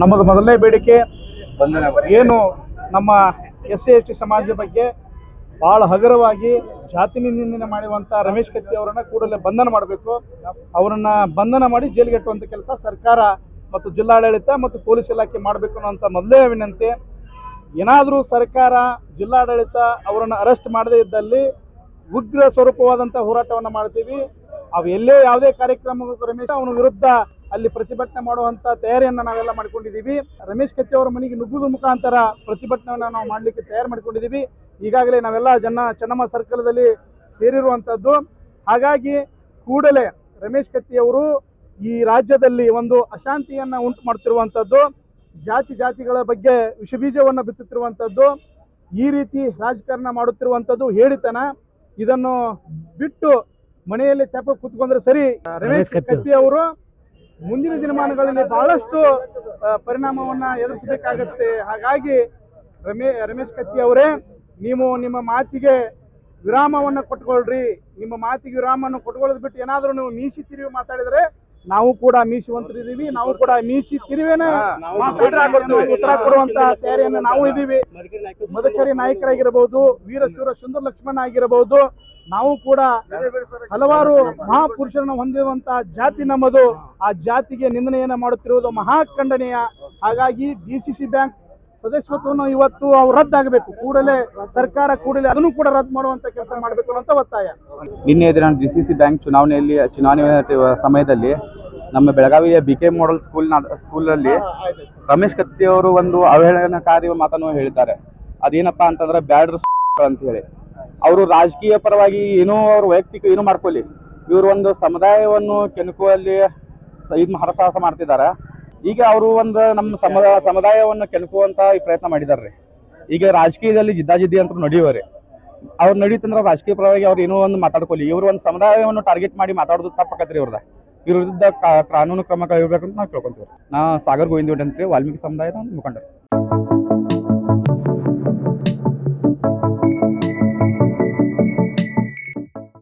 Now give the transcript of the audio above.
ನಮ್ಮದು ಮೊದಲನೇ ಬೇಡಿಕೆ ಏನು ನಮ್ಮ ಎಸ್ ಸಿ ಎಸ್ ಟಿ ಸಮಾಜದ ಬಗ್ಗೆ ಭಾಳ ಹಗುರವಾಗಿ ಜಾತಿ ನಿಂದನೆ ಮಾಡುವಂಥ ರಮೇಶ್ ಕತ್ತಿ ಅವರನ್ನ ಕೂಡಲೇ ಬಂಧನ ಮಾಡಬೇಕು. ಅವರನ್ನ ಬಂಧನ ಮಾಡಿ ಜೈಲಿಗೆ ಇಟ್ಟುವಂಥ ಕೆಲಸ ಸರ್ಕಾರ ಮತ್ತು ಜಿಲ್ಲಾಡಳಿತ ಮತ್ತು ಪೊಲೀಸ್ ಇಲಾಖೆ ಮಾಡಬೇಕು ಅನ್ನೋಂಥ ಮೊದಲೇ ವಿನಂತಿ. ಏನಾದರೂ ಸರ್ಕಾರ ಜಿಲ್ಲಾಡಳಿತ ಅವರನ್ನು ಅರೆಸ್ಟ್ ಮಾಡದೇ ಇದ್ದಲ್ಲಿ ಉಗ್ರ ಸ್ವರೂಪವಾದಂಥ ಹೋರಾಟವನ್ನು ಮಾಡ್ತೀವಿ. ಅವು ಎಲ್ಲೇ ಯಾವುದೇ ಕಾರ್ಯಕ್ರಮ ರಮೇಶ್ ಅವನ ವಿರುದ್ಧ ಅಲ್ಲಿ ಪ್ರತಿಭಟನೆ ಮಾಡುವಂತ ತಯಾರಿಯನ್ನ ನಾವೆಲ್ಲ ಮಾಡ್ಕೊಂಡಿದ್ದೀವಿ. ರಮೇಶ್ ಕತ್ತಿ ಅವರ ಮನೆಗೆ ನುಗ್ಗುವ ಮುಖಾಂತರ ಪ್ರತಿಭಟನೆಯನ್ನ ನಾವು ಮಾಡ್ಲಿಕ್ಕೆ ತಯಾರು ಮಾಡ್ಕೊಂಡಿದ್ದೀವಿ. ಈಗಾಗಲೇ ನಾವೆಲ್ಲ ಜನ ಚೆನ್ನಮ್ಮ ಸರ್ಕಲ್ದಲ್ಲಿ ಸೇರಿರುವಂಥದ್ದು ಹಾಗಾಗಿ ಕೂಡಲೇ ರಮೇಶ್ ಕತ್ತಿ ಅವರು ಈ ರಾಜ್ಯದಲ್ಲಿ ಒಂದು ಅಶಾಂತಿಯನ್ನ ಉಂಟು ಮಾಡ್ತಿರುವಂತದ್ದು. ಜಾತಿ ಜಾತಿಗಳ ಬಗ್ಗೆ ವಿಷಬೀಜವನ್ನು ಬಿತ್ತುತ್ತಿರುವಂಥದ್ದು ಈ ರೀತಿ ರಾಜಕಾರಣ ಮಾಡುತ್ತಿರುವಂಥದ್ದು ಹೇಳಿತನ. ಇದನ್ನು ಬಿಟ್ಟು ಮನೆಯಲ್ಲಿ ತೆಪ ಕೂತ್ಕೊಂಡ್ರೆ ಸರಿ. ರಮೇಶ್ ಕತ್ತಿ ಅವರು ಮುಂದಿನ ದಿನಮಾನಗಳಲ್ಲಿ ಬಹಳಷ್ಟು ಪರಿಣಾಮವನ್ನು ಎದುರಿಸಬೇಕಾಗತ್ತೆ. ಹಾಗಾಗಿ ರಮೇ ರಮೇಶ್ ಕತ್ತಿ ಅವರೇ ನೀವು ನಿಮ್ಮ ಮಾತಿಗೆ ವಿರಾಮವನ್ನ ಕೊಟ್ಕೊಳ್ರಿ. ನಿಮ್ಮ ಮಾತಿಗೆ ವಿರಾಮವನ್ನು ಕೊಟ್ಕೊಳ್ಳೋದು ಬಿಟ್ಟು ಏನಾದರೂ ನೀವು ಮೀಸಿ ತಿರುವಿ ಮಾತಾಡಿದ್ರೆ ನಾವು ಕೂಡ ಮೀಸುವಂತರಿದ್ದೀವಿ ನಾವು ಕೂಡ ಮೀಸಿ ತಿರುವೇನೆ ಉತ್ತರ ಕೊಡುವಂತ ತಯಾರಿಯನ್ನು ನಾವು ಇದ್ದೀವಿ. ಮದಕರಿ ನಾಯಕರಾಗಿರಬಹುದು ವೀರಶೂರ ಸುಂದರ ಲಕ್ಷ್ಮಣ ಆಗಿರಬಹುದು ನಾವು ಕೂಡ ಹಲವಾರು ಮಹಾಪುರುಷರನ್ನು ಹೊಂದಿರುವಂತಹ ಜಾತಿ ನಮ್ಮದು. ಆ ಜಾತಿಗೆ ನಿಂದನೆಯನ್ನ ಮಾಡುತ್ತಿರುವುದು ಮಹಾಖಂಡನೀಯ. ಹಾಗಾಗಿ ಡಿ ಬ್ಯಾಂಕ್ ಸದಸ್ಯತ್ವವನ್ನು ಇವತ್ತು ಅವ್ರು ರದ್ದಾಗಬೇಕು. ಕೂಡಲೇ ಸರ್ಕಾರ ಕೂಡಲೇ ಅದನ್ನು ಕೂಡ ರದ್ದು ಮಾಡುವಂತ ಕೆಲಸ ಮಾಡಬೇಕು ಅಂತ ಒತ್ತಾಯ. ನಿನ್ನೆ ದಿನ ಡಿ ಬ್ಯಾಂಕ್ ಚುನಾವಣೆಯಲ್ಲಿ, ಚುನಾವಣೆ ಸಮಯದಲ್ಲಿ ನಮ್ಮ ಬೆಳಗಾವಿಯ ಬಿ ಕೆ ಮಾಡೆಲ್ ಸ್ಕೂಲ್ನ ಸ್ಕೂಲಲ್ಲಿ ರಮೇಶ್ ಕತ್ತಿ ಅವರು ಒಂದು ಅವಹೇಳನಕಾರಿ ಮಾತನ್ನು ಹೇಳಿದ್ದಾರೆ. ಅದೇನಪ್ಪಾ ಅಂತಂದ್ರೆ ಬ್ಯಾಡ್ರ ಅಂತ ಹೇಳಿ. ಅವರು ರಾಜಕೀಯ ಪರವಾಗಿ ಏನೋ ಅವರು ವೈಯಕ್ತಿಕ ಏನೋ ಮಾಡ್ಕೊಳ್ಳಿ ಇವರು ಒಂದು ಸಮುದಾಯವನ್ನು ಕೆಣಕುವಲ್ಲಿ ಇದು ಹರಸಾಹಸ ಮಾಡ್ತಿದ್ದಾರೆ ಈಗ ಅವರು ಒಂದು ನಮ್ಮ ಸಮುದಾಯ ಸಮುದಾಯವನ್ನು ಕೆಣಕುವಂತ ಈ ಪ್ರಯತ್ನ ಮಾಡಿದ್ದಾರೆ ಈಗ ರಾಜಕೀಯದಲ್ಲಿ ಜಿದ್ದಾಜಿದ್ದಿ ಅಂತ ನಡೆಯುವರೆ ಅವ್ರು ನಡೀತಂದ್ರೆ ರಾಜಕೀಯ ಪರವಾಗಿ ಅವ್ರು ಏನೋ ಒಂದು ಮಾತಾಡ್ಕೊಳ್ಳಿ ಇವರು ಒಂದು ಸಮುದಾಯವನ್ನು ಟಾರ್ಗೆಟ್ ಮಾಡಿ ಮಾತಾಡೋದು ತಪ್ಪಾಕತ್ರಿ ಇವ್ರದ. ಇವ್ರ ವಿರುದ್ಧ ಕಾನೂನು ಕ್ರಮ ಕೈಗೊಳ್ಬೇಕಂತ ನಾವು ಕೇಳ್ಕೊಂತೀವಿ ನಾ ಸಾಗರ್ ಗೋವಿಂದ ಅಂತ ವಾಲ್ಮೀಕಿ ಸಮುದಾಯದ ಮುಖಂಡರು.